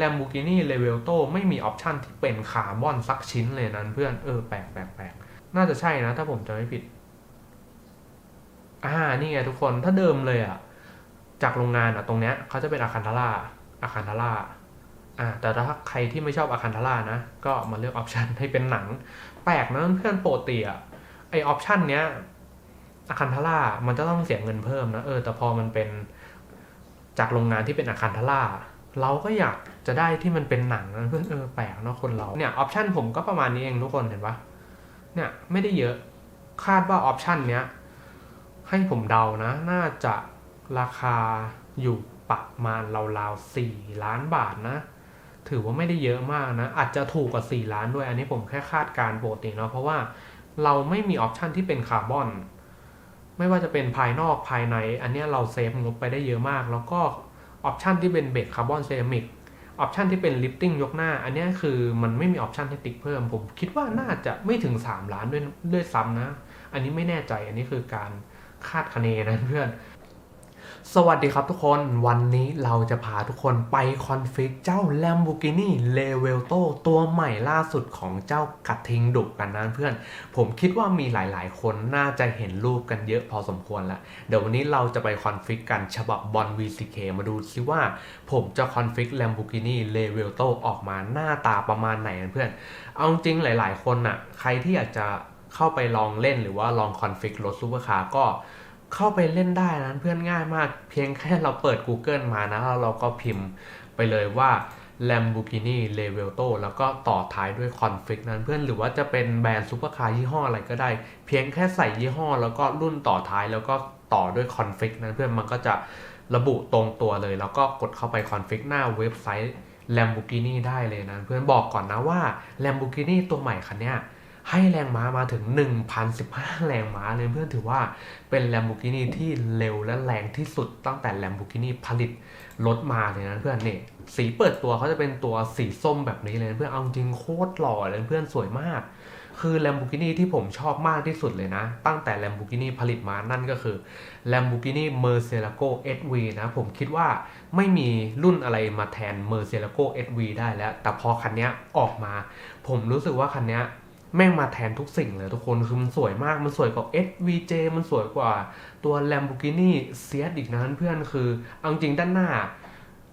Lamborghini Revuelto ไม่มีออปชันที่เป็นคาร์บอนสักชิ้นเลยนั้นเพื่อนเออแปลกแปลกแปลกน่าจะใช่นะถ้าผมจำไม่ผิด อ่า นี่ไงทุกคนถ้าเดิมเลยอะจากโรงงานอะตรงเนี้ยเขาจะเป็นอาคันทาร่าอาคันทาร่าอ่าแต่ถ้าใครที่ไม่ชอบอาคันทาร่านะ ก็มาเลือกออปชันให้เป็นหนัง แปลกนะเพื่อนโปรตีอะไอออปชันเนี้ยอาคันทาร่ามันจะต้องเสียเงินเพิ่มนะเออแต่พอมันเป็นจากโรงงานที่เป็นอาคันทาร่า เราก็อยากจะได้ที่มันเป็นหนังนะเพื่อนเออแปลกเนาะคนเราเนี่ยออปชันผมก็ประมาณนี้เองทุกคนเห็นปะเนี่ยไม่ได้เยอะคาดว่าออปชันเนี้ยให้ผมเดานะ น่าจะราคาอยู่ประมาณราวๆสี่ล้านบาทนะ ถือว่าไม่ได้เยอะมากนะ อาจจะถูกกว่า 4 ล้านด้วย อันนี้ผมแค่คาดการณ์ปกติเนาะเพราะว่าเราไม่มีออปชันที่เป็นคาร์บอนไม่ว่าจะเป็นภายนอกภายใน อันนี้เราเซฟงบไปได้เยอะมาก แล้วก็ ออปชันที่เป็นเบรกคาร์บอนเซรามิกออปชันที่เป็นลิฟติ้งยกหน้า อันนี้คือมันไม่มีออปชันให้ติ๊กเพิ่ม ผมคิดว่าน่าจะไม่ถึง 3 ล้านด้วยด้วยซ้ำนะ อันนี้ไม่แน่ใจอันนี้คือการคาดคะเนนะเพื่อน สวัสดีครับทุกคนวันนี้เราจะพาทุกคนไปคอนฟิกเจ้า Lamborghini l e v e l t o ตัวใหม่ล่าสุดของเจ้ากระทิงดุกันนะเพื่อน ผมคิดว่ามีหลายๆ คนน่าจะเห็นรูปกันเยอะพอสมควรแล้ว เดี๋ยววันนี้เราจะไปคอนฟิกกันฉบับบอล VCK มาดูซิว่า ผมจะคอนฟิก Lamborghini l e v e l t o ออกมาหน้าตาประมาณไหนนะเพื่อน เอาจริงหลาย ๆ คนน่ะใครที่อยากจะเข้าไปลองเล่นหรือว่าลองคอนฟิกรถซูเปอร์คาร์ก็ เข้าไปเล่นได้นะเพื่อนง่ายมาก เพียงแค่เราเปิด Google มานะแล้วเราก็พิมพ์ไปเลยว่า Lamborghini l e v e l t o แล้วก็ต่อท้ายด้วยคอนฟิกนั้นเพื่อนหรือว่าจะเป็นแบรนด์ซูเปอร์คาร์ยี่ห้ออะไรก็ได้ เพียงแค่ใส่ยี่ห้อ แล้วก็รุ่นต่อท้ายแล้วก็ต่อด้วยคอนฟิกนั้นเพื่อนมันก็จะระบุตรงตัวเลย แล้วก็กดเข้าไปคอนฟิกหน้าเว็บไซต์ Lamborghini ได้เลยนะเพื่อนบอกก่อนนะว่า Lamborghini ตัวใหม่คันเนี้ย ให้แรงม้ามาถึง 1,015 แรงม้าเลยเพื่อนถือว่าเป็น Lamborghini ที่เร็วและแรงที่สุดตั้งแต่ Lamborghini ผลิตรถมาเลยนะเพื่อนเนี่ยสีเปิดตัวเขาจะเป็นตัวสีส้มแบบนี้เลยเพื่อนเอาจริงโคตรหล่อเลยเพื่อนสวยมาก คือ Lamborghini ที่ผมชอบมากที่สุดเลยนะ ตั้งแต่ Lamborghini ผลิตมานั่นก็คือ Lamborghini Murcielago SV นะผมคิดว่าไม่มีรุ่นอะไรมาแทน Murcielago SV ได้แล้ว แต่พอคันนี้ออกมา ผมรู้สึกว่าคันนี้ แม่งมาแทนทุกสิ่งเลยทุกคนคือมันสวยมากมันสวยกว่า SVJ มันสวยกว่าตัว Lamborghini s i a อีกนะเพื่อนคือเอาจริงด้านหน้า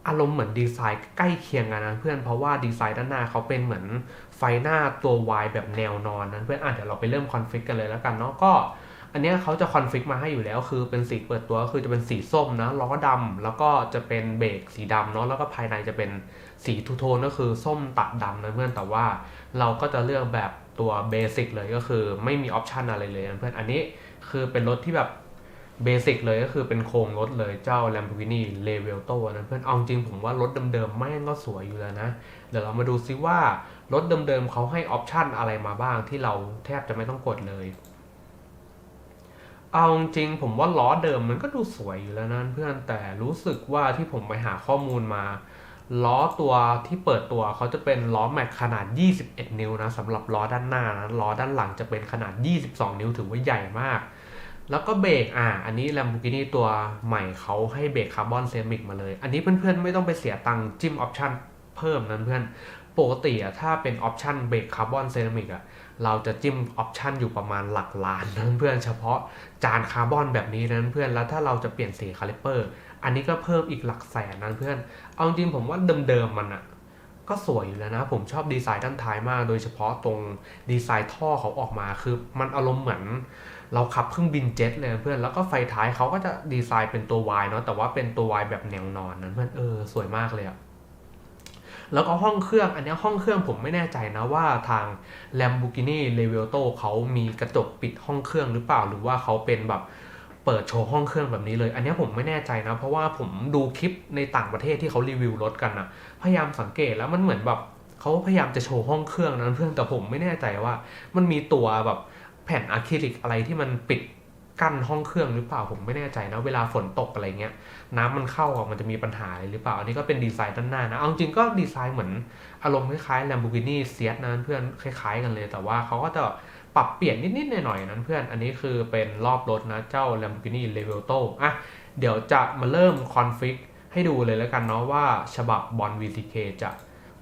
อารมณ์เหมือนดีไซน์ใกล้เคียงกันนะเพื่อนเพราะว่าดีไซน์ด้านหน้าเขาเป็นเหมือนไฟหน้าตัว Y แบบแนวนอนนะเพื่อนอะเดี๋ยวเราไปเริ่มคอนฟิกกันเลยแล้วกันเนาะก็ อันนี้เขาจะคอนฟิกมาให้อยู่แล้ว คือเป็นสีเปิดตัวก็คือจะเป็นสีส้มนะล้อดำแล้วก็จะเป็นเบรกสีดำเนาะแล้วก็ภายในจะเป็นสีทูโทนก็คือส้มตัดดำนะเพื่อนแต่ว่าเราก็จะเลือกแบบ ตัวเบสิกเลยก็คือไม่มีออปชันอะไรเลยนะเพื่อนอันนี้คือเป็นรถที่แบบเบสิกเลยก็คือเป็นโครงรถเลยเจ้า Lamborghini l e v e l t o นะเพื่อนเอาจริงผมว่ารถเดิมๆแม่งก็สวยอยู่แล้วนะ เดี๋ยวเรามาดูซิว่ารถเดิมๆเขาให้ออปชันอะไรมาบ้างที่เราแทบจะไม่ต้องกดเลย เอาจริงผมว่าล้อเดิมมันก็ดูสวยอยู่แล้วนะเพื่อนแต่รู้สึกว่าที่ผมไปหาข้อมูลมา ล้อตัวที่เปิดตัวเขาจะเป็นล้อแม็กขนาด 21 นิ้วนะสำหรับล้อด้านหน้านะล้อด้านหลังจะเป็นขนาด 22 นิ้วถือว่าใหญ่มาก แล้วก็เบรกอะอันนี้ Lamborghini ตัวใหม่เขาให้เบรกคาร์บอนเซรามิกมาเลย อันนี้เพื่อนๆไม่ต้องไปเสียตังค์จิ้มออปชันเพิ่มนะเพื่อนปกติอะถ้าเป็นออปชันเบรกคาร์บอนเซรามิกอะเราจะจิ้มออปชันอยู่ประมาณหลักล้านนะเพื่อนเฉพาะจานคาร์บอนแบบนี้นะเพื่อนแล้วถ้าเราจะเปลี่ยนสีคาลิเปอร์ อันนี้ก็เพิ่มอีกหลักแสนนะเพื่อน เอาจริงผมว่าเดิมๆมันอะก็สวยอยู่แล้วนะ ผมชอบดีไซน์ด้านท้ายมาก โดยเฉพาะตรงดีไซน์ท่อเขาออกมาคือ มันอารมณ์เหมือน เราขับเครื่องบินเจ็ตเลยเพื่อนแล้วก็ไฟท้ายเขาก็จะดีไซน์เป็นตัว Y เนาะแต่ว่าเป็นตัว Y แบบแนวนอนนะเพื่อนเออสวยมากเลยอะแล้วก็ห้องเครื่องอันนี้ห้องเครื่องผมไม่แน่ใจนะว่าทาง Lamborghini r e v e l t o เขามีกระจกปิดห้องเครื่องหรือเปล่าหรือว่าเขาเป็นแบบ เปิดโชว์ห้องเครื่องแบบนี้เลย อันนี้ผมไม่แน่ใจนะ เพราะว่าผมดูคลิปในต่างประเทศที่เขารีวิวรถกันนะพยายามสังเกตแล้วมันเหมือนแบบเขาพยายามจะโชว์ห้องเครื่องนั้นเพื่อนแต่ผมไม่แน่ใจว่า มันมีตัวแบบแผ่นอะคริลิกอะไรที่มันปิดกั้นห้องเครื่องหรือเปล่าผมไม่แน่ใจนะ เวลาฝนตกอะไรเงี้ย น้ำมันเข้าอะมันจะมีปัญหาอะไรหรือเปล่า อันนี้ก็เป็นดีไซน์ด้านหน้านะเอาจริงก็ดีไซน์เหมือนอารมณ์คล้ายๆ Lamborghini s i a นะเพื่อนคล้าย ๆ กันเลย แต่ว่าเขาก็จะ ปรับเปลี่ยนนิด ๆ หน่อย ๆ นั้นเพื่อน อันนี้คือเป็นรอบรถนะ เจ้า Lamborghini r e v e l t o อะ เดี๋ยวจะมาเริ่มคอนฟิกให้ดูเลยแล้วกันเนาะว่าฉบับบอล VTK จะ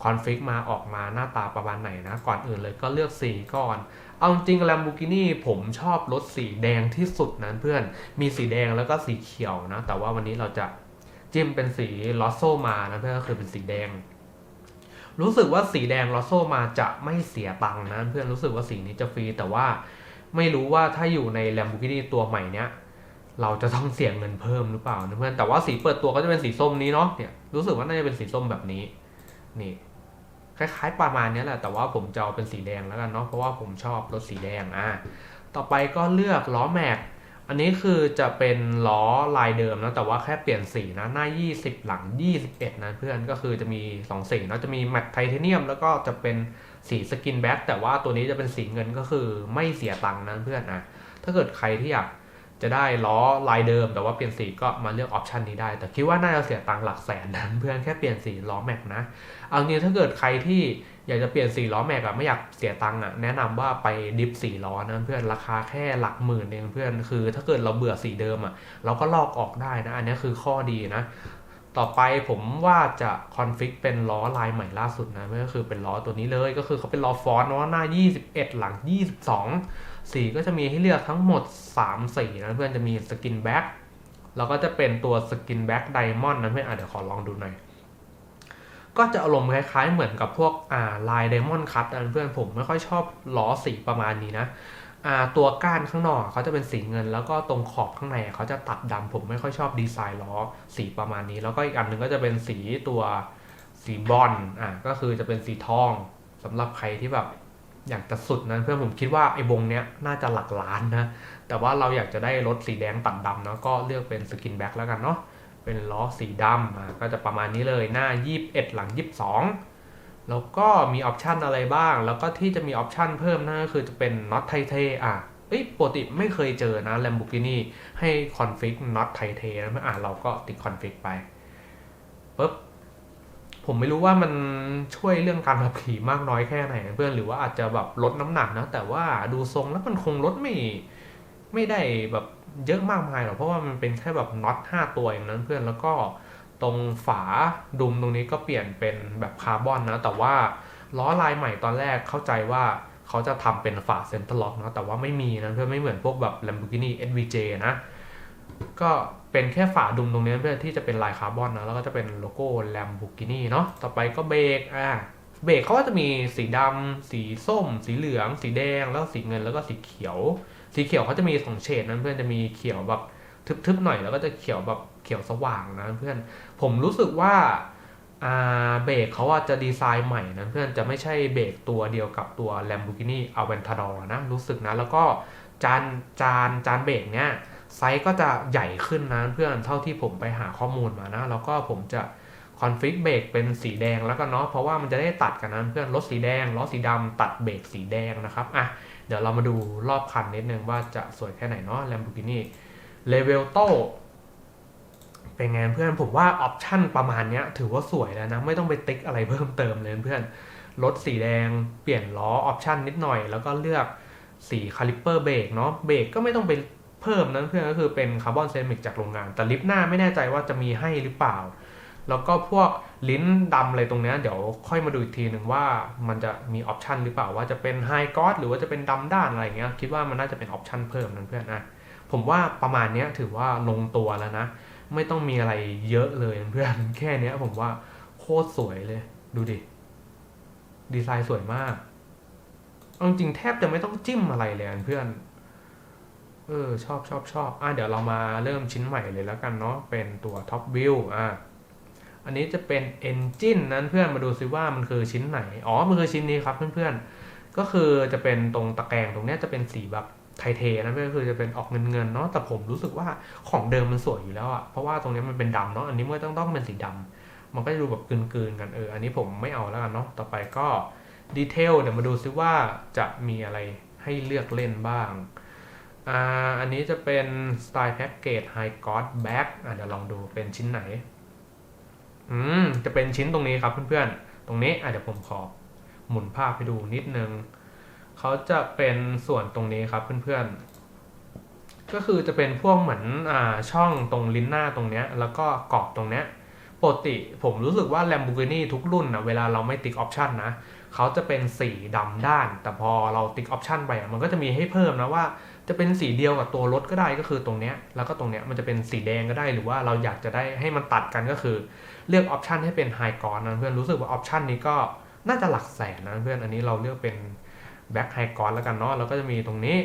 คอนฟิกมาออกมาหน้าตาประมาณไหนนะ ก่อนอื่นเลยก็เลือกสีก่อน เอาจริง Lamborghini ผมชอบรถสีแดงที่สุดนะเพื่อน มีสีแดงแล้วก็สีเขียวนะ แต่ว่าวันนี้เราจะจิ้มเป็นสีลอสโซมานะเพื่อนก็คือเป็นสีแดง รู้สึกว่าสีแดงลอสโซมาจะไม่เสียตังค์นะเพื่อนรู้สึกว่าสีนี้จะฟรีแต่ว่าไม่รู้ว่าถ้าอยู่ใน Lamborghini ตัวใหม่เนี้ยเราจะต้องเสียเงินเพิ่มหรือเปล่านะเพื่อนแต่ว่าสีเปิดตัวก็จะเป็นสีส้มนี้เนาะเนี่ยรู้สึกว่าน่าจะเป็นสีส้มแบบนี้นี่คล้ายๆประมาณนี้แหละแต่ว่าผมจะเอาเป็นสีแดงแล้วกันเนาะเพราะว่าผมชอบรถสีแดงอะต่อไปก็เลือกล้อแม็ก อันนี้คือจะเป็นล้อลายเดิมนะแต่ว่าแค่เปลี่ยนสีนะหน้า 20 หลัง 21 นะเพื่อนก็คือจะมี 2 สีนะจะมีแมตไทเทเนียม แล้วก็จะเป็นสีสกินแบ็กแต่ว่าตัวนี้จะเป็นสีเงินก็คือไม่เสียตังค์นะเพื่อนนะถ้าเกิดใครที่อยาก จะได้ล้อลายเดิมแต่ว่าเปลี่ยนสีก็มาเลือกออปชันนี้ได้ แต่คิดว่าน่าจะเสียตังค์หลักแสนนะเพื่อนแค่เปลี่ยนสีล้อแม็กนะ เอางี้ถ้าเกิดใครที่อยากจะเปลี่ยนสีล้อแม็กอะไม่อยากเสียตังค์อะแนะนำว่าไปดิฟสีล้อนะเพื่อนราคาแค่หลักหมื่นเองเพื่อนคือ ถ้าเกิดเราเบื่อสีเดิมอะเราก็ลอกออกได้นะ อันนี้คือข้อดีนะ ต่อไปผมว่าจะคอนฟิกเป็นล้อลายใหม่ล่าสุดนะก็คือเป็นล้อตัวนี้เลยก็คือเขาเป็นล้อฟอนต์เนาะหน้า 21 หลัง 22 สีก็จะมีให้เลือกทั้งหมด 3 สีนะเพื่อนจะมีสกินแบ็กแล้วก็จะเป็นตัวสกินแบ็กไดมอนด์นะเพื่อนอะเดี๋ยวขอลองดูหน่อยก็จะอารมณ์คล้าย ๆ เหมือนกับพวกอ่าลายไดมอนด์คัตนะเพื่อนผมไม่ค่อยชอบล้อสีประมาณนี้นะอ่าตัวก้านข้างนอกเขาจะเป็นสีเงิน แล้วก็ตรงขอบข้างในเขาจะตัดดำผมไม่ค่อยชอบดีไซน์ล้อสีประมาณนี้ แล้วก็อีกอันหนึ่งก็จะเป็นสีตัวสีบอลอะก็คือจะเป็นสีทองสำหรับใครที่แบบ อยากจะสุดนะเพื่อนผมคิดว่าไอ้วงเนี้ยน่าจะหลักล้านนะ แต่ว่าเราอยากจะได้รถสีแดงตัดดำเนาะก็เลือกเป็นสกินแบ็กแล้วกันเนาะเป็นล้อสีดำอะก็จะประมาณนี้เลยหน้า 21 หลัง 22 แล้วก็มีออปชันอะไรบ้าง แล้วก็ที่จะมีออปชันเพิ่มนั่นก็คือจะเป็นน็อตไทเทอะเอ้ยปกติไม่เคยเจอนะ Lamborghini ให้คอนฟิกน็อตไทเทนะอะเราก็ติดคอนฟิกไปปุ๊บ ผมไม่รู้ว่ามันช่วยเรื่องการขับขี่มากน้อยแค่ไหนเพื่อนหรือว่าอาจจะแบบลดน้ำหนักนะ แต่ว่าดูทรงแล้วมันคงลดไม่ ไม่ได้แบบเยอะมากมายหรอกเพราะว่ามันเป็นแค่แบบน็อตห้าตัวอย่างนั้นเพื่อนแล้วก็ตรงฝาดุมตรงนี้ก็เปลี่ยนเป็นแบบคาร์บอนนะ แต่ว่าล้อลายใหม่ตอนแรกเข้าใจว่าเขาจะทำเป็นฝาเซนเตอร์ล็อกนะแต่ว่าไม่มีนะเพื่อนไม่เหมือนพวกแบบ Lamborghini SVJ นะ ก็เป็นแค่ฝาดุมตรงนี้เพื่อที่จะเป็นลายคาร์บอนนะแล้วก็จะเป็นโลโก้ Lamborghini เนาะต่อไปก็เบรกอ่าเบรกเขาก็จะมีสีดำสีส้ม สีเหลือง สีแดง แล้วสีเงินแล้วก็สีเขียว สีเขียวเขาจะมีสองเฉดนั้นเพื่อนจะมีเขียวแบบทึบๆหน่อยแล้วก็จะเขียวแบบเขียวสว่างนะเพื่อนผมรู้สึกว่าเบรกเขาอะจะดีไซน์ใหม่นะเพื่อนจะไม่ใช่เบรกตัวเดียวกับตัว Lamborghini Aventador นะรู้สึกนะ แล้วก็จานจานจานเบรกเนี้ย ไซส์ก็จะใหญ่ขึ้นนะเพื่อนเท่าที่ผมไปหาข้อมูลมานะ แล้วก็ผมจะคอนฟิกเบรกเป็นสีแดงแล้วก็เนาะเพราะว่ามันจะได้ตัดกันนะเพื่อนรถสีแดงล้อสีดำตัดเบรกสีแดงนะครับอะเดี๋ยวเรามาดูรอบคันนิดนึงว่าจะสวยแค่ไหนเนาะ Lamborghini l e v e l t o เป็นไงเพื่อนผมว่าออปชั่นประมาณนี้ถือว่าสวยแล้วนะ ไม่ต้องไปติ๊กอะไรเพิ่มเติมเลยเพื่อนรถสีแดงเปลี่ยนล้อออปชั่นนิดหน่อย แล้วก็เลือกสีคาลิปเปอร์เบรกเนาะเบรกก็ไม่ต้องไป เพิ่มนั้นเพื่อนก็คือเป็นคาร์บอนเซรามิกจากโรงงาน แต่ลิฟต์หน้าไม่แน่ใจว่าจะมีให้หรือเปล่า แล้วก็พวกลิ้นดำอะไรตรงนี้เดี๋ยวค่อยมาดูอีกทีหนึ่งว่ามันจะมีออปชันหรือเปล่าว่าจะเป็นไฮกอสหรือว่าจะเป็นดำด้านอะไรเงี้ยคิดว่ามันน่าจะเป็นออปชันเพิ่มนั้นเพื่อนนะผมว่าประมาณนี้ถือว่าลงตัวแล้วนะ ไม่ต้องมีอะไรเยอะเลยเพื่อนแค่นี้ผมว่าโคตรสวยเลย ดูดิ ดีไซน์สวยมากเอาจริงแทบจะไม่ต้องจิ้มอะไรเลยเพื่อน เออชอบชอบชอบอะเดี๋ยวเรามาเริ่มชิ้นใหม่เลยแล้วกันเนาะเป็นตัวท็อปวิวอะอันนี้จะเป็น Engine นั้นเพื่อนมาดูซิว่ามันคือชิ้นไหน อ๋อ มันคือชิ้นนี้ครับเพื่อนๆ ก็คือจะเป็นตรงตะแกรงตรงนี้จะเป็นสีแบบไทเทนะเพื่อนคือจะเป็นออกเงินเงินๆเนาะแต่ผมรู้สึกว่าของเดิมมันสวยอยู่แล้วอะเพราะว่าตรงนี้มันเป็นดำเนาะอันนี้มันต้องต้องเป็นสีดำมันก็จะดูแบบกลืนๆกันเอออันนี้ผมไม่เอาแล้วกันเนาะต่อไปก็ดีเทลเดี๋ยวมาดูซิว่าจะมีอะไรให้เลือกเล่นบ้าง อ่าอันนี้จะเป็นสไตล์แพ็กเกจไฮกอ d แบ็กอะเดี๋ยวลองดูเป็นชิ้นไหน อืม จะเป็นชิ้นตรงนี้ครับเพื่อนๆ ตรงนี้อะเดี๋ยวผมขอหมุนภาพให้ดูนิดนึง เขาจะเป็นส่วนตรงนี้ครับเพื่อนๆ ก็คือจะเป็นพวกเหมือนอ่าช่องตรงลิ้นหน้าตรงเนี้ย แล้วก็กรอบตรงเนี้ยปกติผมรู้สึกว่า Lamborghini ทุกรุ่นนะเวลาเราไม่ติ๊กออปชันนะเขาจะเป็นสีดำด้าน แต่พอเราติ๊กออปชันไปมันก็จะมีให้เพิ่มนะว่า จะเป็นสีเดียวกับตัวรถก็ได้ก็คือตรงเนี้ยแล้วก็ตรงเนี้ยมันจะเป็นสีแดงก็ได้หรือว่าเราอยากจะได้ให้มันตัดกันก็คือเลือกออปชันให้เป็นไฮกรนนะเพื่อนรู้สึกว่าออปชันนี้ก็น่าจะหลักแสนนะเพื่อนอันนี้เราเลือกเป็นแบ็คไฮกรแล้วกันเนาะแล้วก็จะมีตรงนี้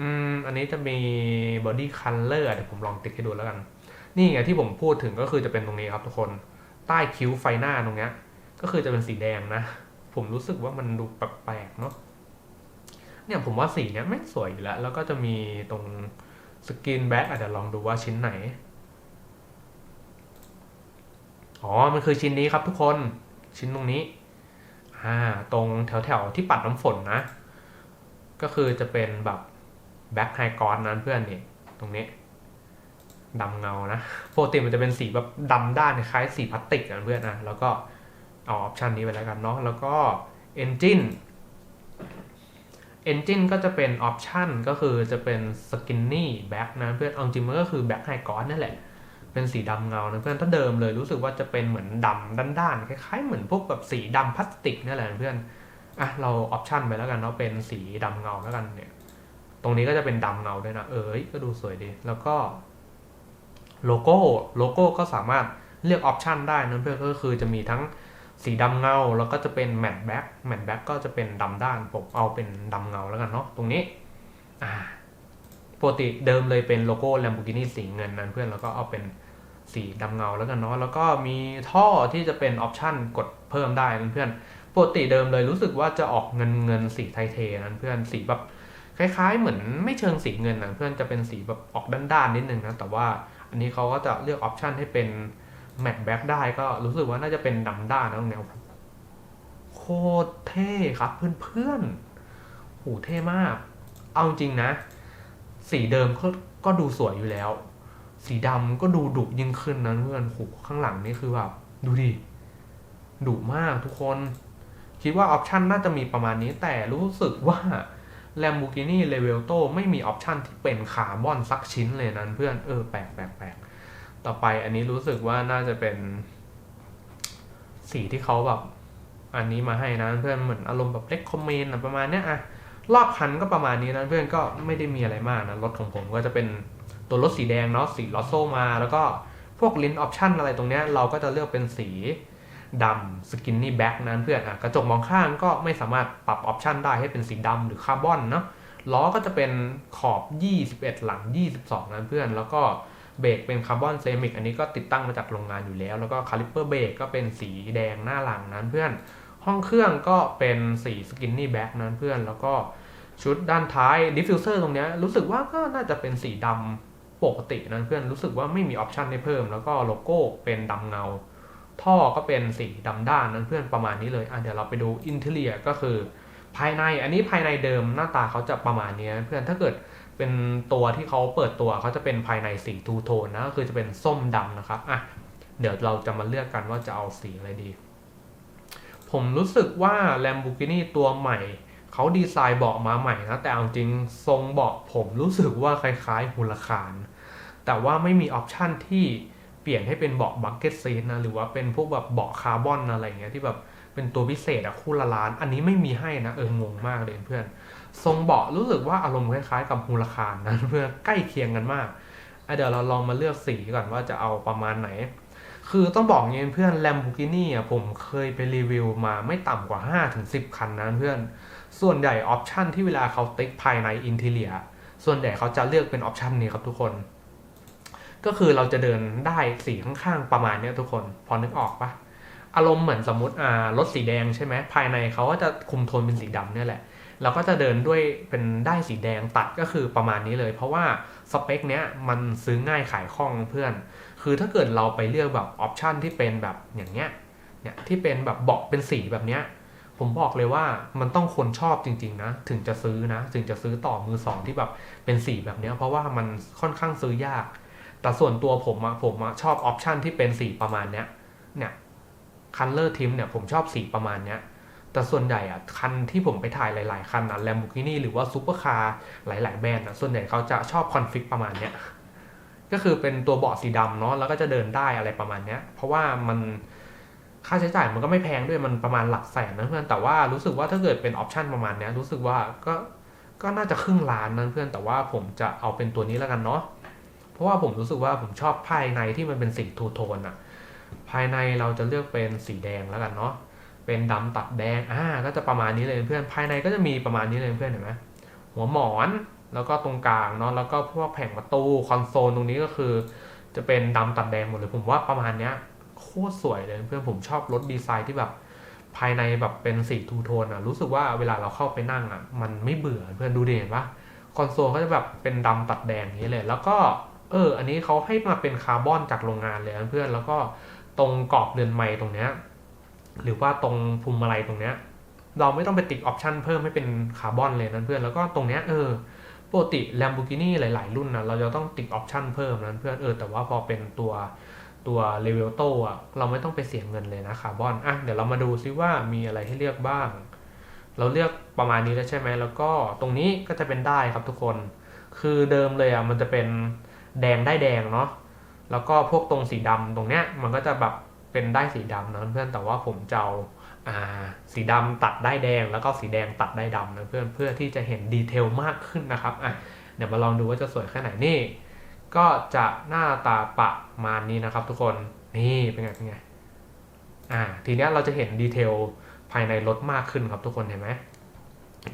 อืมอันนี้จะมีบอดี้คัลเลอร์เดี๋ยวผมลองติ๊กให้ดูแล้วกัน นี่ไงที่ผมพูดถึงก็คือจะเป็นตรงนี้ครับทุกคนใต้คิ้วไฟหน้าตรงเนี้ยก็คือจะเป็นสีแดงนะ ผมรู้สึกว่ามันดูแปลกๆเนาะ เนี่ยผมว่าสีเนี้ยไม่สวยอยู่แล้ว แล้วก็จะมีตรงสกินแบ็กอาจจะลองดูว่าชิ้นไหน อ๋อ มันคือชิ้นนี้ครับทุกคนชิ้นตรงนี้ อ่า ตรงแถวๆที่ปัดน้ำฝนนะ ก็คือจะเป็นแบบแบ็คไฮกอนนั้นเพื่อนนี่ตรงนี้ดำเงานะปกติมันจะเป็นสีแบบดำด้านคล้ายสีพลาสติกนะเพื่อนนะแล้วก็เอาออปชันนี้ไปแล้วกันเนาะแล้วก็ Engine Engine ก็จะเป็นออปชันก็คือจะเป็น Skinny Back นะเพื่อนเอาจริงมันก็คือ Back High God นั่นแหละ เป็นสีดำเงานะเพื่อนถ้าเดิมเลยรู้สึกว่าจะเป็นเหมือนดำด้านๆ คล้ายๆ เหมือนพวกแบบสีดำพลาสติกนั่นแหละเพื่อนอะเราออปชันไปแล้วกันเนาะเป็นสีดำเงาแล้วกันเนี่ยตรงนี้ก็จะเป็นดำเงาด้วยนะ เอ้ยก็ดูสวยดี แล้วก็โลโก้โลโก้ก็สามารถเลือกออปชันได้นะเพื่อนก็คือจะมีทั้ง สีดำเงาแล้วก็จะเป็นแมตต์แบ็กแมตต์แบ็กก็จะเป็นดำด้านผมเอาเป็นดำเงาแล้วกันเนาะตรงนี้อ่าปกติเดิมเลยเป็นโลโก้ Lamborghini สีเงินนั้นเพื่อนแล้วก็เอาเป็นสีดำเงาแล้วกันเนาะแล้วก็มีท่อที่จะเป็นออปชันกดเพิ่มได้นั้นเพื่อนปกติเดิมเลยรู้สึกว่าจะออกเงินเงินสีไทเทนั้นเพื่อนสีแบบคล้ายๆ เหมือนไม่เชิงสีเงินนะเพื่อนจะเป็นสีแบบออกด้านๆนิดนึงนะแต่ว่าอันนี้เขาก็จะเลือกออปชันให้เป็น แมตต์แบ็กได้ก็รู้สึกว่าน่าจะเป็นดำด้านนะตรงเนี้โคตรเท่ครับเพื่อนๆโหเท่มาก เอาจริงนะ สีเดิมก็ก็ดูสวยอยู่แล้ว สีดำก็ดูดุยิ่งขึ้นนะเพื่อนโหข้างหลังนี่คือแบบดูดิดุมากทุกคน คิดว่าออปชันน่าจะมีประมาณนี้แต่รู้สึกว่า Lamborghini r e v e l t o ไม่มีออปชันที่เป็นคาร์บอนสักชิ้นเลยนั้นเพื่อนเออแปลกแปลกแปลก ต่อไปอันนี้รู้สึกว่าน่าจะเป็นสีที่เขาแบบ อันนี้มาให้นะเพื่อนเหมือนอารมณ์แบบเล็กคอมเมนต์ประมาณเนี้ยอะรอบคันก็ประมาณนี้นะเพื่อนก็ไม่ได้มีอะไรมากนะรถของผมก็จะเป็นตัวรถสีแดงเนาะสีลอสโซมา แล้วก็พวกลิ้นออปชันอะไรตรงเนี้ยเราก็จะเลือกเป็นสีดำสกินนี่แบ็กนั้นเพื่อนอะกระจกมองข้างก็ไม่สามารถปรับออปชันได้ให้เป็นสีดำหรือคาร์บอนเนาะล้อก็จะเป็นขอบ 21 หลัง 22 นั้นเพื่อน แล้วก็ เบรกเป็นคาร์บอนเซมิกอันนี้ก็ติดตั้งมาจากโรงงานอยู่แล้ว แล้วก็คาลิปเปอร์เบรกก็เป็นสีแดงหน้าหลังนั้นเพื่อน ห้องเครื่องก็เป็นสีสกินนี่แบ็กนั้นเพื่อน แล้วก็ชุดด้านท้ายดิฟฟิวเซอร์ตรงนี้รู้สึกว่าก็น่าจะเป็นสีดำปกตินั้นเพื่อนรู้สึกว่าไม่มีออปชันให้เพิ่ม แล้วก็โลโก้เป็นดำเงา ท่อก็เป็นสีดำด้านนั้นเพื่อนประมาณนี้เลยอะเดี๋ยวเราไปดูอินเทเลียก็คือ ภายในอันนี้ภายในเดิมหน้าตาเขาจะประมาณนี้นเพื่อนถ้าเกิด เป็นตัวที่เขาเปิดตัวเขาจะเป็นภายในสีทูโทนนะก็คือจะเป็นส้มดำนะครับอะเดี๋ยวเราจะมาเลือกกันว่าจะเอาสีอะไรดี ผมรู้สึกว่า Lamborghini ตัวใหม่เขาดีไซน์เบาะมาใหม่นะแต่เอาจริงทรงเบาะผมรู้สึกว่าคล้ายๆหุลคารแต่ว่าไม่มีออปชันที่เปลี่ยนให้เป็นเบาะบักเก็ตซีทนะหรือว่าเป็นพวกแบบเบาะคาร์บอนอะไรเงี้ยที่แบบเป็นตัวพิเศษอะคู่ละล้าน อันนี้ไม่มีให้นะเอองงมากเลยเพื่อน ทรงเบาะรู้สึกว่าอารมณ์คล้ายๆ กับฮูลคารนะเพื่อนใกล้เคียงกันมากเดี๋ยวเราลองมาเลือกสีก่อนว่าจะเอาประมาณไหน คือต้องบอกเงี้เพื่อน Lamborghini อะผมเคยไปรีวิวมาไม่ต่ำกว่า 5-10 คันนะเพื่อน ส่วนใหญ่ออปชันที่เวลาเขาติ๊กภายในอินเทเลีย ส่วนใหญ่เขาจะเลือกเป็นออปชันนี้ครับทุกคน ก็คือเราจะเดินได้สีข้างๆประมาณเนี้ยทุกคน พอนึกออกปะอารมณ์เหมือนสมมติอ่ารถสีแดงใช่ไหมภายในเขาก็จะคุมโทนเป็นสีดำเนี่ยแหละ เราก็จะเดินด้วยเป็นได้สีแดงตัดก็คือประมาณนี้เลย เพราะว่าสเปคเนี้ยมันซื้อง่ายขายคล่องเพื่อน คือถ้าเกิดเราไปเลือกแบบออปชันที่เป็นแบบอย่างเงี้ยเนี่ยที่เป็นแบบเบาะเป็นสีแบบเนี้ยผมบอกเลยว่ามันต้องคนชอบจริง ๆ นะ ถึงจะซื้อนะ ถึงจะซื้อต่อมือสองที่แบบเป็นสีแบบเนี้ย เพราะว่ามันค่อนข้างซื้อยาก แต่ส่วนตัวผมอะผมอะชอบออปชันที่เป็นสีประมาณเนี้ยเนี่ยคันเลอร์ทิมเนี่ยผมชอบสีประมาณเนี้ย แต่ส่วนใหญ่อะคันที่ผมไปถ่ายหลาย ๆ คันอะแลมโบกินีหรือว่าซูเปอร์คาร์หลาย ๆ แบรนด์อะส่วนใหญ่เขาจะชอบคอนฟิกประมาณเนี้ยก็คือเป็นตัวเบาะสีดำเนาะแล้วก็จะเดินได้อะไรประมาณเนี้ย เพราะว่ามันค่าใช้จ่ายมันก็ไม่แพงด้วยมันประมาณหลักแสนนะเพื่อนแต่ว่ารู้สึกว่าถ้าเกิดเป็นออปชันประมาณเนี้ยรู้สึกว่าก็ก็น่าจะครึ่งล้านนะเพื่อนแต่ว่าผมจะเอาเป็นตัวนี้แล้วกันเนาะเพราะว่าผมรู้สึกว่าผมชอบภายในที่มันเป็นสีทูโทนอะภายในเราจะเลือกเป็นสีแดงแล้วกันเนาะ เป็นดำตัดแดงอ่าก็จะประมาณนี้เลยเพื่อนภายในก็จะมีประมาณนี้เลยเพื่อนเห็นไหมหัวหมอนแล้วก็ตรงกลางเนาะแล้วก็พวกแผงประตูคอนโซลตรงนี้ก็คือ จะเป็นดำตัดแดงหมดเลยผมว่าประมาณเนี้ยโคตรสวยเลยเพื่อนผมชอบรถดีไซน์ที่แบบภายในแบบเป็นสีทูโทนอะรู้สึกว่าเวลาเราเข้าไปนั่งอะ มันไม่เบื่อเพื่อนดูเห็นปะคอนโซลก็จะแบบเป็นดำตัดแดงนี้เลย แล้วก็เออ อันนี้เขาให้มาเป็นคาร์บอนจากโรงงานเลยเพื่อนแล้วก็ตรงกรอบเรือนไม้ตรงเนี้ย หรือว่าตรงพุมอะไรตรงเนี้ย เราไม่ต้องไปติดออปชันเพิ่มให้เป็นคาร์บอนเลยนะเพื่อน แล้วก็ตรงเนี้ยเออปกติ Lamborghini หลาย ๆ รุ่นนะเราจะต้องติดออปชันเพิ่มนะเพื่อนเออแต่ว่าพอเป็นตัวตัว l e v e l t o อะเราไม่ต้องไปเสียเงินเลยนะคาร์บอนอะเดี๋ยวเรามาดูซิว่ามีอะไรให้เลือกบ้าง เราเลือกประมาณนี้แล้วใช่ไหมแล้วก็ตรงนี้ก็จะเป็นได้ครับทุกคน คือเดิมเลยอะมันจะเป็นแดงได้แดงเนาะแล้วก็พวกตรงสีดำตรงเนี้ยมันก็จะแบบ เป็นได้สีดำนะเพื่อนแต่ว่าผมจะเอาอาสีดำตัดได้แดงแล้วก็สีแดงตัดได้ดำนะเพื่อนเพื่อที่จะเห็นดีเทลมากขึ้นนะครับอะเดี๋ยวมาลองดูว่าจะสวยแค่ไหนนี่ ก็จะหน้าตาประมาณนี้นะครับทุกคนนี่เป็นไงเป็นไงอ่าทีนี้เราจะเห็นดีเทลภายในรถมากขึ้นครับทุกคนเห็นไหม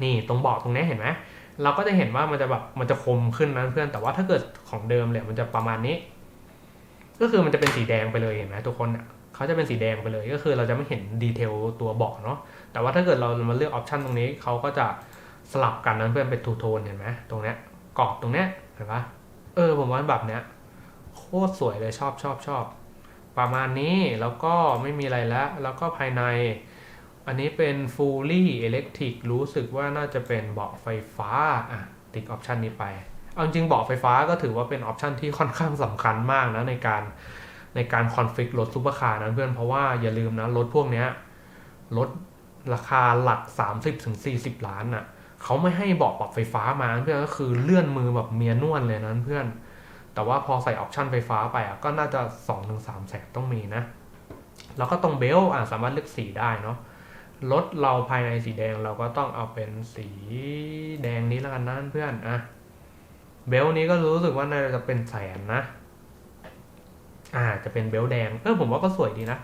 นี่ตรงเบาะตรงนี้เห็นไหมเราก็จะเห็นว่ามันจะแบบมันจะคมขึ้นนะเพื่อนแต่ว่าถ้าเกิดของเดิมเนี่ยมันจะประมาณนี้ ก็คือมันจะเป็นสีแดงไปเลยเห็นไหมทุกคนอะ เขาจะเป็นสีแดงไปเลย ก็คือเราจะไม่เห็นดีเทลตัวเบาะเนาะแต่ว่าถ้าเกิดเรามาเลือกออปชันตรงนี้เขาก็จะสลับกันนะเพื่อเป็นทูโทนเห็นไหมตรงเนี้ยกรอบตรงเนี้ยเห็นปะเออผมว่าแบบเนี้ยโคตรสวยเลยชอบชอบชอบประมาณนี้แล้วก็ไม่มีอะไรแล้ว แล้วก็ภายใน อันนี้เป็น fully electric รู้สึกว่าน่าจะเป็นเบาะไฟฟ้าอะติ๊กออปชันนี้ไป เอาจริงเบาะไฟฟ้าก็ถือว่าเป็นออปชันที่ค่อนข้างสำคัญมากนะในการ ในการคอนฟิกรถซูเปอร์คาร์นะเพื่อนเพราะว่าอย่าลืมนะ รถพวกเนี้ยรถราคาหลัก 30-40ล้านอะเขาไม่ให้เบาะปรับไฟฟ้ามาเพื่อนก็คือเลื่อนมือแบบเมียนวลเลยนะเพื่อน แต่ว่าพอใส่ออปชั่นไฟฟ้าไปอะก็น่าจะ 2-3 แสนต้องมีนะ แล้วก็ตรงเบลอะสามารถเลือกสีได้เนาะรถเราภายในสีแดงเราก็ต้องเอาเป็นสีแดงนี้แล้วกันนะเพื่อนอะเบลนี้ก็รู้สึกว่าน่าจะเป็นแสนนะ อ่าจะเป็นเบลแดงเออผมว่าก็สวยดีนะ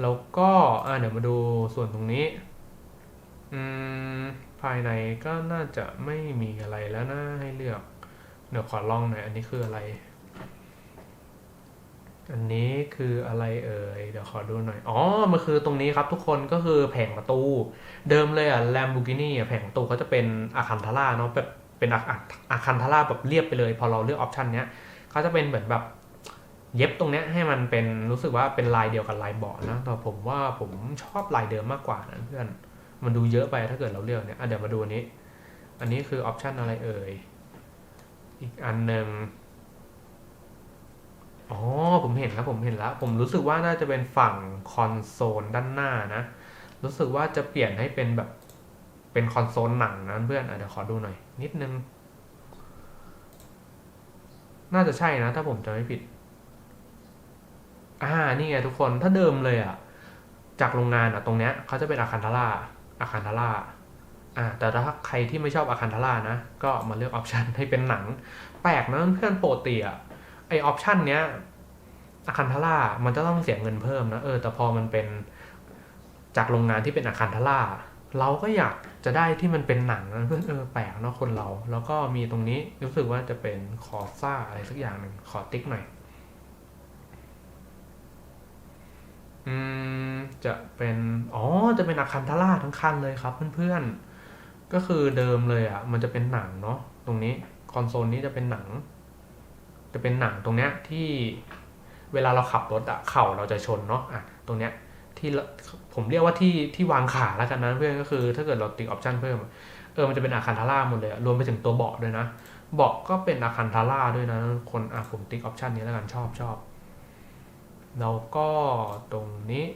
แล้วก็อ่าเดี๋ยวมาดูส่วนตรงนี้ อืมภายในก็น่าจะไม่มีอะไรแล้วนะให้เลือก เดี๋ยวขอลองหน่อยอันนี้คืออะไร อันนี้คืออะไรเอ่ยเดี๋ยวขอดูหน่อยอ๋อมันคือตรงนี้ครับทุกคนก็คือแผงประตู เดิมเลยอะ Lamborghini อะแผงประตูเขาจะเป็นอาคันทาร่าเนาะแบบเป็นอาอาคันทาร่าแบบเรียบไปเลย พอเราเลือกออปชันเนี้ยเขาจะเป็นเหมือนแบบ เย็บตรงเนี้ยให้มันเป็นรู้สึกว่าเป็นลายเดียวกับลายเบาะนะแต่ผมว่าผมชอบลายเดิมมากกว่านะเพื่อนมันดูเยอะไปถ้าเกิดเราเลือกเนี่ยเดี๋ยวมาดูอันนี้ อันนี้คือออปชันอะไรเอ่ย อีกอันหนึ่งอ๋อผมเห็นแล้วผมเห็นแล้ว ผมรู้สึกว่าน่าจะเป็นฝั่งคอนโซลด้านหน้านะ รู้สึกว่าจะเปลี่ยนให้เป็นแบบเป็นคอนโซลหนังนะเพื่อนอเดี๋ยวขอดูหน่อย นิดนึง น่าจะใช่นะ ถ้าผมจำไม่ผิด อ่านี่ไงทุกคนถ้าเดิมเลยอะจากโรงงานอะตรงเนี้ยเขาจะเป็นอาคันทาร่าอาคันทาร่าอ่าแต่ถ้าใครที่ไม่ชอบอาคันทาร่านะ ก็มาเลือกออปชันให้เป็นหนัง แปลกนะเพื่อนโปรตีอะไอออปชันเนี้ยอาคันทาร่ามันจะต้องเสียเงินเพิ่มนะเออแต่พอมันเป็นจากโรงงานที่เป็นอาคันทาร่าเราก็อยากจะได้ที่มันเป็นหนังนะเพื่อนเออแปลกเนาะคนเรา แล้วก็มีตรงนี้รู้สึกว่าจะเป็นคอซ่าอะไรสักอย่างหนึ่งขอติ๊กหน่อย อืมจะเป็นอ๋อจะเป็นอาคันทาร่าทั้งคันเลยครับเพื่อนๆ ก็คือเดิมเลยอะ มันจะเป็นหนังเนาะตรงนี้คอนโซลนี้จะเป็นหนัง จะเป็นหนังตรงเนี้ยที่เวลาเราขับรถอะเข่าเราจะชนเนาะอะตรงเนี้ยที่ผมเรียกว่าที่ที่วางขาแล้วกันนะเพื่อนก็คือ ถ้าเกิดเราติ๊กออปชันเพิ่มเออมันจะเป็นอาคันทาร่าหมดเลยรวมไปถึงตัวเบาะด้วยนะเบาะก็เป็นอาคันทาร่าด้วยนะคนอะผมติ๊กออปชันนี้แล้วกันชอบชอบ แล้วก็ตรงนี้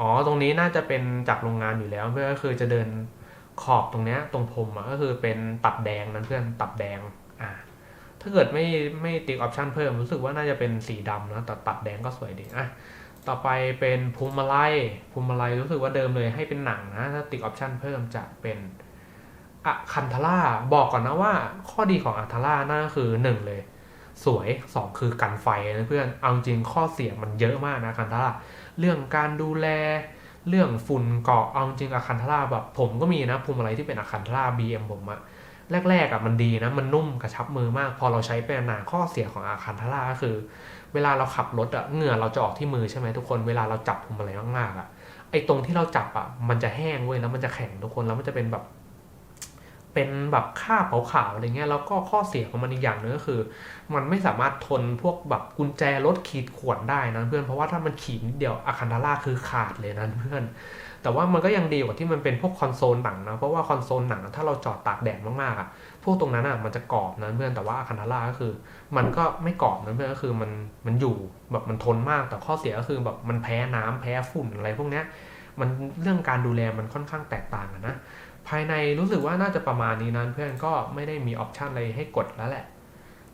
อ๋อ ตรงนี้น่าจะเป็นจากโรงงานอยู่แล้วเพื่อนก็คือจะเดินขอบตรงเนี้ย ตรงพรมอะก็คือเป็นตัดแดงนั้นเพื่อนตัดแดง อ่า ถ้าเกิดไม่ไม่ติ๊กออปชันเพิ่มรู้สึกว่าน่าจะเป็นสีดำนะแต่ตัดแดงก็สวยดีอะต่อไปเป็นพุมมาลัยพุมมาลัยรู้สึกว่าเดิมเลยให้เป็นหนังนะถ้าติ๊กออปชันเพิ่มจะเป็นอะคันทาร่าบอกก่อนนะว่า ข้อดีของอะคัทาร่านั่นก็คือหนึ่งเลย สวยสองคือกันไฟนะเพื่อนเอาจริงข้อเสียมันเยอะมากนะคันทาราเรื่องการดูแล เรื่องฝุ่นเกาะเอาจริงอะคันทาราแบบผมก็มีนะพุมอะไรที่เป็นอะคันทารา BM ผมอะแรกๆอะมันดีนะมันนุ่มกระชับมือมาก พอเราใช้ไปนานข้อเสียของอะคันทาราก็คือ เวลาเราขับรถอะเหงื่อเราจะออกที่มือใช่ไหมทุกคนเวลาเราจับพุมอะไรมากๆอะไอตรงที่เราจับอะมันจะแห้งเว้ยแล้วมันจะแข็งทุกคนแล้วมันจะเป็นแบบ เป็นแบบค่าบขาวๆอะไรเงี้ยแล้วก็ข้อเสียของมันอีกอย่างนึงก็คือ มันไม่สามารถทนพวกแบบกุญแจรถขีดข่วนได้นะเพื่อนเพราะว่าถ้ามันขีดนิดเดียวอะคันทาร่าคือขาดเลยนะเพื่อน แต่ว่ามันก็ยังดีกว่าที่มันเป็นพวกคอนโซลหนังนะเพราะว่าคอนโซลหนังถ้าเราจอดตากแดดมากๆอะพวกตรงนั้นอะมันจะกรอบนะเพื่อนแต่ว่าอะคันทาร่าก็คือ มันก็ไม่กรอบนะเพื่อนก็คือมันมันอยู่แบบมันทนมากแต่ข้อเสียก็คือแบบมันแพ้น้ำแพ้ฝุ่นอะไรพวกเนี้ยมันเรื่องการดูแลมันค่อนข้างแตกต่างกันนะ ภายในรู้สึกว่าน่าจะประมาณนี้นะเพื่อนก็ไม่ได้มีออปชันอะไรให้กดแล้วแหละ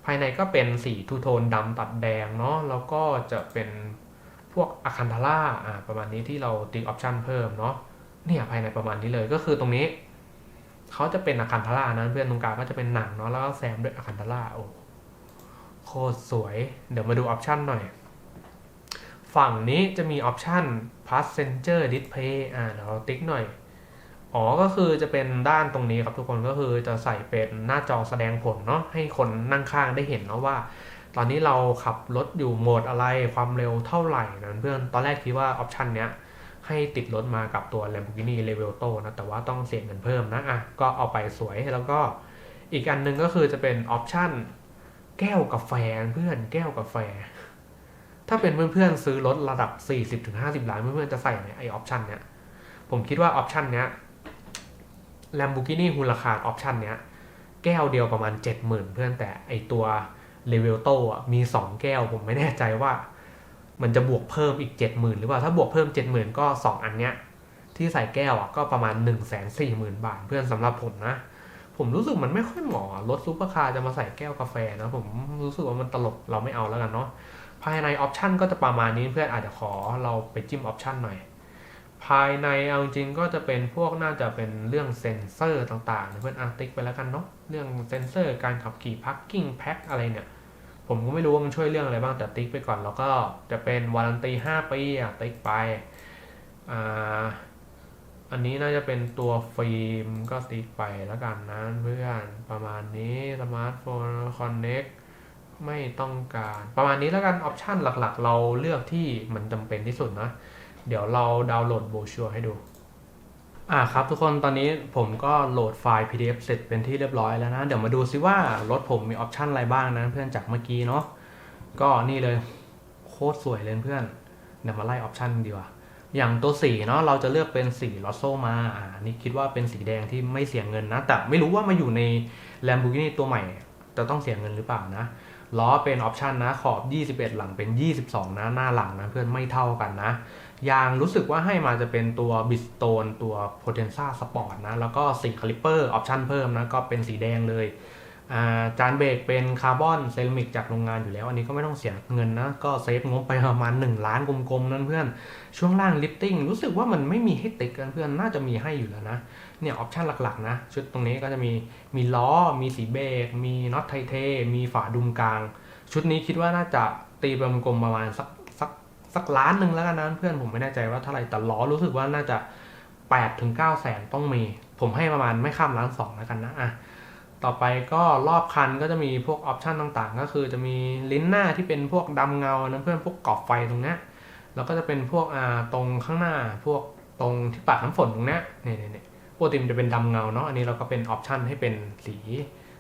ภายในก็เป็นสีทูโทนดำตัดแดงเนาะแล้วก็จะเป็นพวกอะคันทาร่าอ่าประมาณนี้ที่เราติ๊กออปชันเพิ่มเนาะเนี่ยภายในประมาณนี้เลยก็คือตรงนี้เขาจะเป็นอะคันทาร่านะเพื่อนตรงกลางก็จะเป็นหนังเนาะแล้วก็แซมด้วยอะคันทาร่าโอ้โคตรสวย เดี๋ยวมาดูออปชันหน่อย ฝั่งนี้จะมีออปชัน passenger display อ่าเดี๋ยวเราติ๊กหน่อย อ๋อ ก็คือจะเป็นด้านตรงนี้ครับทุกคนก็คือจะใส่เป็นหน้าจอแสดงผลเนาะให้คนนั่งข้างได้เห็นเนาะว่า ตอนนี้เราขับรถอยู่โหมดอะไรความเร็วเท่าไหร่นะเพื่อนตอนแรกคิดว่าออปชันเนี้ยให้ติดรถมากับตัว Lamborghini Revelto นะ แต่ว่าต้องเสียเงินเพิ่มนะอะก็เอาไปสวยแล้วก็อีกอันหนึ่งก็คือจะเป็นออปชันแก้วกาแฟเพื่อนแก้วกาแฟ ถ้าเป็นเพื่อนๆซื้อรถระดับ 40-50 ล้านเพื่อนๆจะใส่ไหมไอออปชันเนี้ยผมคิดว่าออปชันเนี้ย Lamborghini Huracan ออปชันเนี้ย แก้วเดียวประมาณ 70,000 เพื่อนแต่ไอตัว r e v e l t o อะมี 2 แก้วผมไม่แน่ใจว่า มันจะบวกเพิ่มอีก 70,000 หรือเปล่า ถ้าบวกเพิ่ม 70,000 ก็ 2 อันเนี้ย ที่ใส่แก้วอะก็ประมาณ 140,000 บาทเพื่อนสำหรับผมนะ ผมรู้สึกมันไม่ค่อยเหมาะรถซูเปอร์คาร์จะมาใส่แก้วกาแฟนะผมรู้สึกว่ามันตลกเราไม่เอาแล้วกันเนาะภายในออปชันก็จะประมาณนี้เพื่อนอาจจะขอเราไปจิ้มออปชันหน่อย ภายในเอาจริงก็จะเป็นพวกน่าจะเป็นเรื่องเซ็นเซอร์ต่างๆเพื่อนอาร์ติกไปแล้วกันเนาะเรื่องเซ็นเซอร์การขับขี่พักกิ้งแพ็คอะไรเนี่ย ผมก็ไม่รู้ว่ามันช่วยเรื่องอะไรบ้างแต่ติ๊กไปก่อน แล้วก็จะเป็นวารันตี5ปีอะติ๊กไปอ่าอันนี้น่าจะเป็นตัวฟิล์มก็ติ๊กไปแล้วกันนะเพื่อนประมาณนี้สมาร์ทโฟนคอนเน็กไม่ต้องการ ประมาณนี้แล้วกันออปชันหลักๆ เราเลือกที่มันจำเป็นที่สุดนะ เดี๋ยวเราดาวน์โหลดโบชัวให้ดู อ่าครับทุกคนตอนนี้ผมก็โหลดไฟล์ PDF เสร็จเป็นที่เรียบร้อยแล้วนะ เดี๋ยวมาดูซิว่ารถผมมีออปชันอะไรบ้างนะเพื่อนจากเมื่อกี้เนาะก็นี่เลยโคตรสวยเลยเพื่อน เดี๋ยวมาไล่ออปชันดีกว่าอย่างตัวสีเนาะเราจะเลือกเป็นสีลอโซมาอ่านี่คิดว่าเป็นสีแดงที่ไม่เสียเงินนะ แต่ไม่รู้ว่ามาอยู่ใน Lamborghini ตัวใหม่จะต้องเสียเงินหรือเปล่านะล้อเป็นออปชันนะขอบ 21 หลังเป็น 22 นะหน้าหลังนะเพื่อนไม่เท่ากันนะ ยางรู้สึกว่าให้มาจะเป็นตัวบิสโตนตัว Potenza Sport นะ แล้วก็สีคาลิปเปอร์ออปชันเพิ่มนะ ก็เป็นสีแดงเลยาจานเบรกเป็นคาร์บอนเซรามิกจากโรงงานอยู่แล้ว อันนี้ก็ไม่ต้องเสียเงินนะ ก็เซฟงบไปประมาณ 1 ล้านกลมๆ นั่นเพื่อน ช่วงล่างลิฟติ้งรู้สึกว่ามันไม่มีให้ติดกันเพื่อนน่าจะมีให้อยู่แล้วนะ เนี่ยออปชันหลักๆ นะ ชุดตรงนี้ก็จะมีมีล้อ มีสีเบรกมีน็อตไทเท มีฝาดุมกลาง ชุดนี้คิดว่าน่าจะตีป็นกลมๆประมาณสัก สักล้านหนึ่งแล้วกันนะเพื่อนผมไม่แน่ใจว่าเท่าไหร่แต่ล้อรู้สึกว่าน่าจะ8ปดถึงเก้าแสนต้องมี ผมให้ประมาณไม่ข้ามล้านสองแล้วกันนะอะต่อไปก็รอบคันก็จะมีพวกออปชันต่างๆ ก็คือจะมีลิ้นหน้าที่เป็นพวกดำเงานะเพื่อนพวกกรอบไฟตรงเนี้ยแล้วก็จะเป็นพวกอ่าตรงข้างหน้าพวกตรงที่ปาดน้ำฝนตรงเนี้ยเนี่ยเนี่ยปกติมันจะเป็นดำเงาเนาะอันนี้เราก็เป็นออปชันให้เป็นสี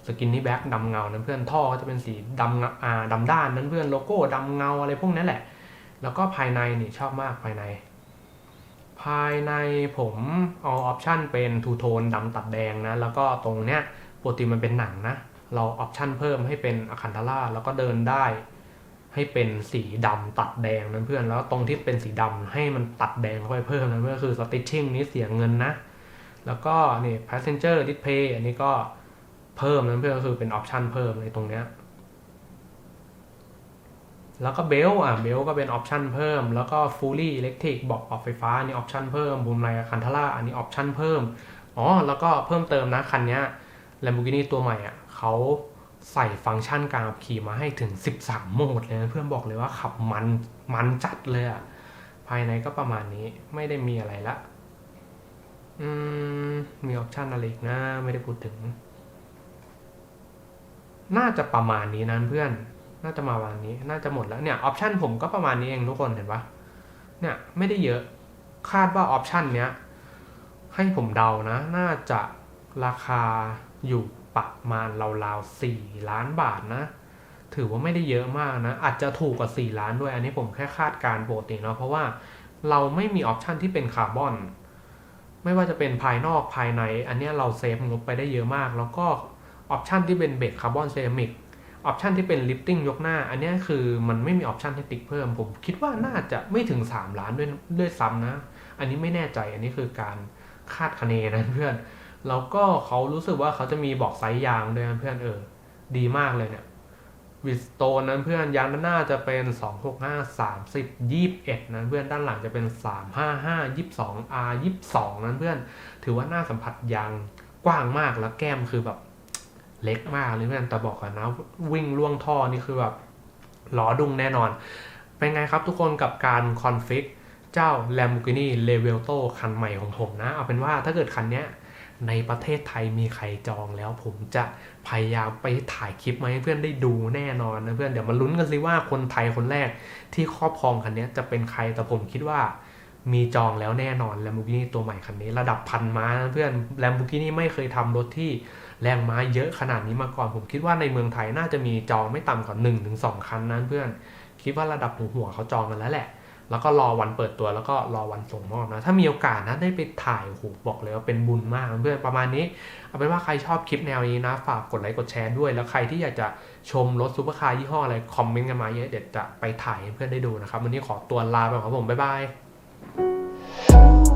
สกินนี่แบ็กดำเงานั้นเพื่อนท่อก็จะเป็นสีดำอ่าดำด้านนั้นเพื่อนโลโก้ดำเงาอะไรพวกนั้นแหละ แล้วก็ภายในนี่ชอบมากภายใน ภายในผมเอาออปชันเป็นทูโทนดำตัดแดงนะ แล้วก็ตรงเนี้ยปกติมันเป็นหนังนะ เราออปชันเพิ่มให้เป็นอะคันทาร่าแล้วก็เดินได้ ให้เป็นสีดำตัดแดงนั้นเพื่อน แล้วตรงที่เป็นสีดำให้มันตัดแดงเข้าไปเพิ่มนะเพื่อนคือสติชชิ่งนี้เสียเงินนะ แล้วก็นี่ passenger display อันนี้ก็เพิ่มนั้นเพื่อนก็คือเป็นออปชันเพิ่มในตรงเนี้ย แล้วก็เบลอะเบลก็เป็นออปชันเพิ่ม แล้วก็ fully electric บอกออกไฟฟ้าอันนี่ออปชันเพิ่มบูมไลคันทาร่าอันนี้ออปชันเพิ่มอ๋อแล้วก็เพิ่มเติมนะคันนี้ย Lamborghini ตัวใหม่อะเขาใส่ฟังก์ชันการขับขี่มาให้ถึง 13 โหมดเลยนะเพื่อนบอกเลยว่าขับมันมันจัดเลยอะภายในก็ประมาณนี้ไม่ได้มีอะไรละอืมมีออปชันอะไรอีกนะ ไม่ได้พูดถึง น่าจะประมาณนี้นะเพื่อน น่าจะมาวันนี้ น่าจะหมดแล้วเนี่ยออปชันผมก็ประมาณนี้เองทุกคนเห็นปะเนี่ยไม่ได้เยอะคาดว่าออปชันเนี้ยให้ผมเดานะ น่าจะราคาอยู่ประมาณราวๆสี่ล้านบาทนะ ถือว่าไม่ได้เยอะมากนะ อาจจะถูกกว่า4ล้านด้วย อันนี้ผมแค่คาดการณ์ปกติเนาะเพราะว่าเราไม่มีออปชันที่เป็นคาร์บอน ไม่ว่าจะเป็นภายนอกภายใน อันนี้เราเซฟงบไปได้เยอะมาก แล้วก็ออปชันที่เป็นเบรกคาร์บอนเซรามิก ออปชันที่เป็นลิฟติ้งยกหน้า อันนี้คือมันไม่มีออปชันให้ติ๊กเพิ่ม ผมคิดว่าน่าจะไม่ถึง 3 ล้านด้วยด้วยซ้ำนะ อันนี้ไม่แน่ใจอันนี้คือการคาดคะเนนะเพื่อน แล้วก็เขารู้สึกว่าเขาจะมีบอกไซส์ยางด้วยนะเพื่อนเออ ดีมากเลยเนี่ยวิสโตนนั้นเพื่อนยางด้านหน้าจะเป็น 265 30 21 นั้นเพื่อนด้านหลังจะเป็น 355 22 R 22 นั้นเพื่อน ถือว่าหน้าสัมผัสยางกว้างมากแล้วแก้มคือแบบ เล็กมากเลยเพื่อนแต่บอกกันนะวิ่งล่วงท่อนี่คือแบบล้อดุงแน่นอน เป็นไงครับทุกคนกับการคอนฟิกเจ้า Lamborghini Revuelto คันใหม่ของผมนะ เอาเป็นว่าถ้าเกิดคันเนี้ยในประเทศไทยมีใครจองแล้ว ผมจะพยายามไปถ่ายคลิปมาให้เพื่อนได้ดูแน่นอนนะเพื่อนเดี๋ยวมาลุ้นกันสิว่าคนไทยคนแรกที่ครอบครองคันนี้จะเป็นใครแต่ผมคิดว่ามีจองแล้วแน่นอน Lamborghini ตัวใหม่คันนี้ ระดับพันม้านะเพื่อน Lamborghini ไม่เคยทำรถที่ แรงม้าเยอะขนาดนี้มาก่อน ผมคิดว่าในเมืองไทยน่าจะมีจองไม่ต่ำกว่า1-2คันนั้นเพื่อน คิดว่าระดับหัวหัวเขาจองกันแล้วแหละ แล้วก็รอวันเปิดตัวแล้วก็รอวันส่งมอบนะ ถ้ามีโอกาสนะได้ไปถ่ายโอ้โหบอกเลยว่าเป็นบุญมากเพื่อนประมาณนี้ เอาเป็นว่าใครชอบคลิปแนวนี้นะ ฝากกดไลค์กดแชร์ด้วย แล้วใครที่อยากจะชมรถซูเปอร์คาร์ยี่ห้ออะไรคอมเมนต์กันมาเยอะเดี๋ยวจะไปถ่ายให้เพื่อนได้ดูนะครับวันนี้ขอตัวลาไปก่อนครับผมบ๊ายบาย